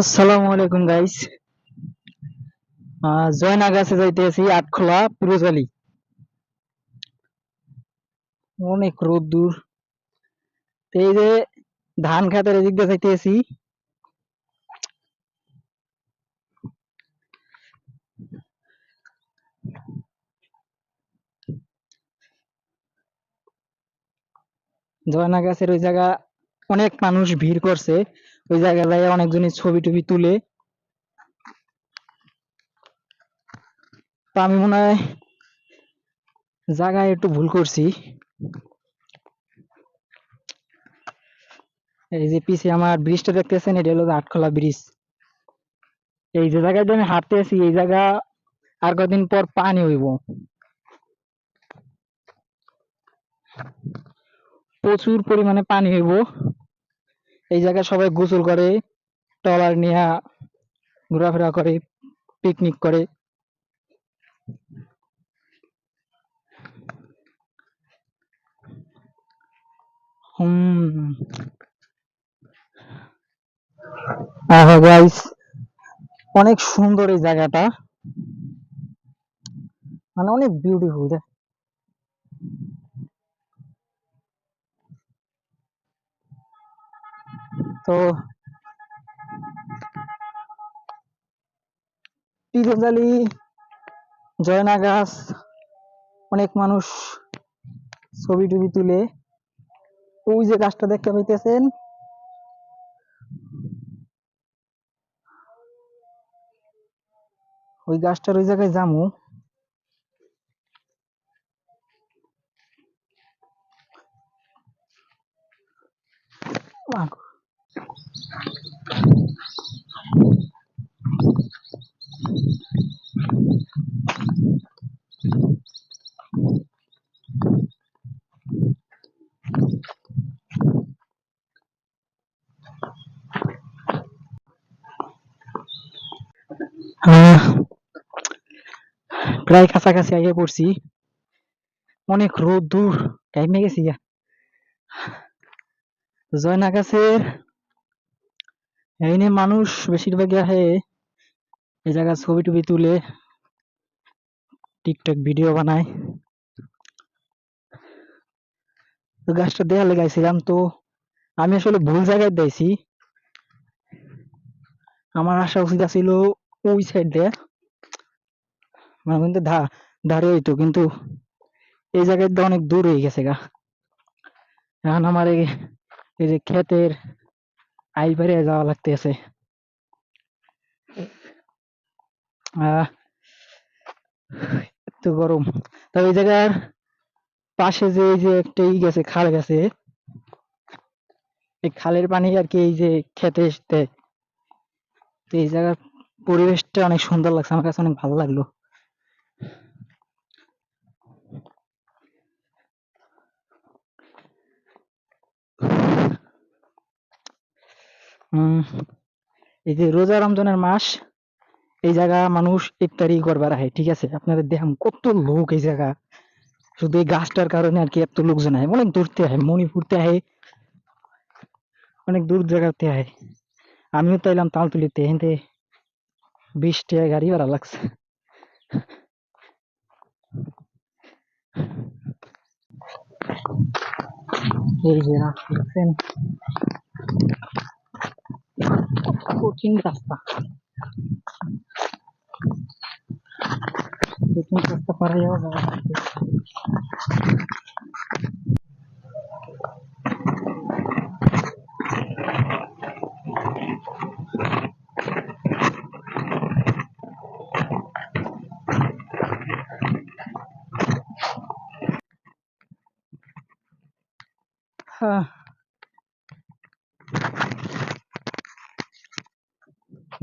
আসসালামু আলাইকুম গাইস জয়না গাছে যাইতেছি, আটখোলা অনেক রোদ দূর। এই যে ধান খাতের এদিক দিয়ে যাইতেছি। জয়না গাছের ওই জায়গা অনেক মানুষ ভিড় করছে। ওই জায়গায় অনেকজনই ছবি টবি তুলে। তো আমি মনে হয় জায়গায় একটু ভুল করছি। এই যে পিছে আমার ব্রিজটা দেখতেছেন, এটা হলো আটখোলা ব্রিজ এই যে জায়গাটা আমি হাঁটতে আছি এই জায়গা আর কদিন পর পানি হইব। প্রচুর পরিমাণে পানি হইব। এই জায়গায় সবাই গোসল করে, ট্রলার নিয়ে ঘোরাফেরা করে পিকনিক করে। হুম। আহা গাইস অনেক সুন্দর এই জায়গাটা। মানে অনেক বিউটিফুল তো পিরোজালি জয়না গাছ অনেক মানুষ ছবি টবি তুলে। ওই যে গাছটা দেখতে পাইতেছেন? ওই গাছটার ওই জায়গায় যামু। প্রায় কাছাকাছি আগে পড়ছি। অনেক রোদ দূর টাইমে গেছি গা। জয়না গাছের এইনে মানুষ বেশিরভাগই আহে এই জায়গা ছবি টবি তুলে, টিকটক ভিডিও বানায়। তো গাছটা দেয়া লাগাইছিলাম তো আমি আসলে ভুল জায়গায় দিয়েছি আমার আসা উচিত ছিল ওই সাইড দিয়ে মানে কিন্তু ধারে হইতো, কিন্তু এই জায়গায় অনেক দূর হয়ে গেছে গা। এখন আমার এই এই যে ক্ষেতের আইল বেড়ে যাওয়া লাগতেছে। এত গরম। তবে এই জায়গার পাশে যে এই যে একটা ই গেছে, খাল গেছে, এই খালের পানি আর কি এই যে খেতে দেয় তো এই জায়গার পরিবেশটা অনেক সুন্দর লাগছে, আমার কাছে অনেক ভালো লাগল। এই যে রোজা রমজানের মাস, এই জায়গা মানুষ ইফতারি করবার আহে, ঠিক আছে? আপনাদের দেখাম কত লোক এই জায়গা। শুধু এই গাছটার কারণে আর কি এত লোকজন আহে। অনেক দূর থেকে আহে মণিপুরতে আহে। অনেক দূর জায়গাতে আহে। আমিও তো এলাম তালতুলিতে হেনতে বিশ টাকা গাড়ি ভাড়া লাগছে। এই যে রাস্তা कठिन रास्ता। कठिन रास्ता पर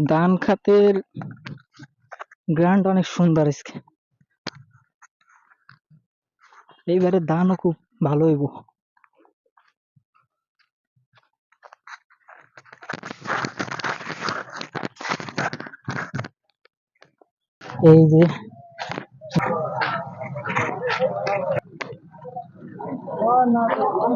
ধান খাতের গ্রাউন্ড অনেক সুন্দর আজকে। এইবারে ধানও খুব ভালো হইব। এই যে ওই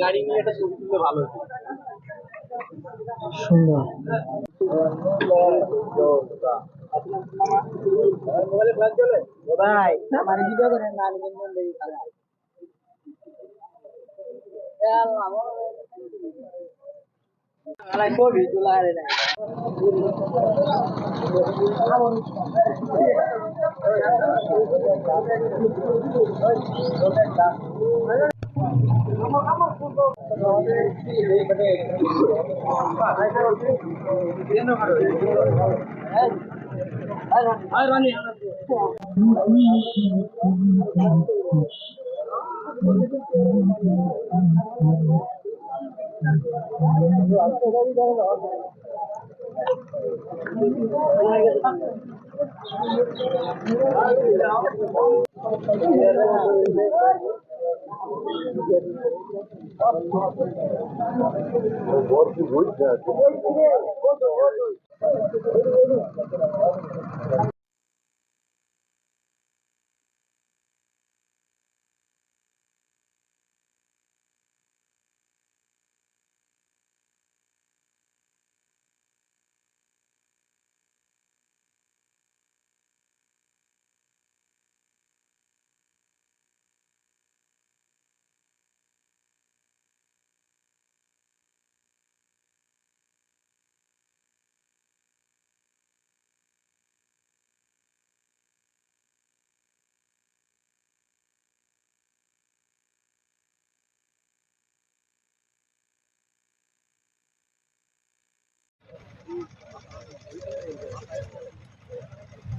গাড়ি নিয়ে একটা ভালো সুন্দর ভাই আমার ভিডিও করে না আমি কিন্তু দেখি খালা খালা ছবি তোলা আরে না রাস্তা শেষ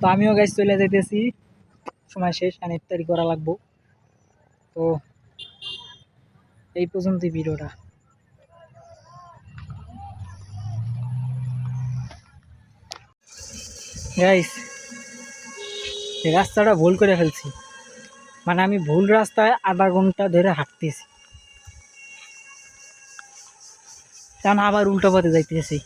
তো আমিও গাছ চলে যাইতেছি। সময় শেষ, আর ইফতারি করা লাগবো। তো এই পর্যন্তই ভিডিওটা। গাইস রাস্তাটা ভুল করে ফেলছি। মানে আমি ভুল রাস্তায় আধা ঘণ্টা ধরে হাঁটতেছি। কারণ আবার উল্টো পথে যাইতেছি?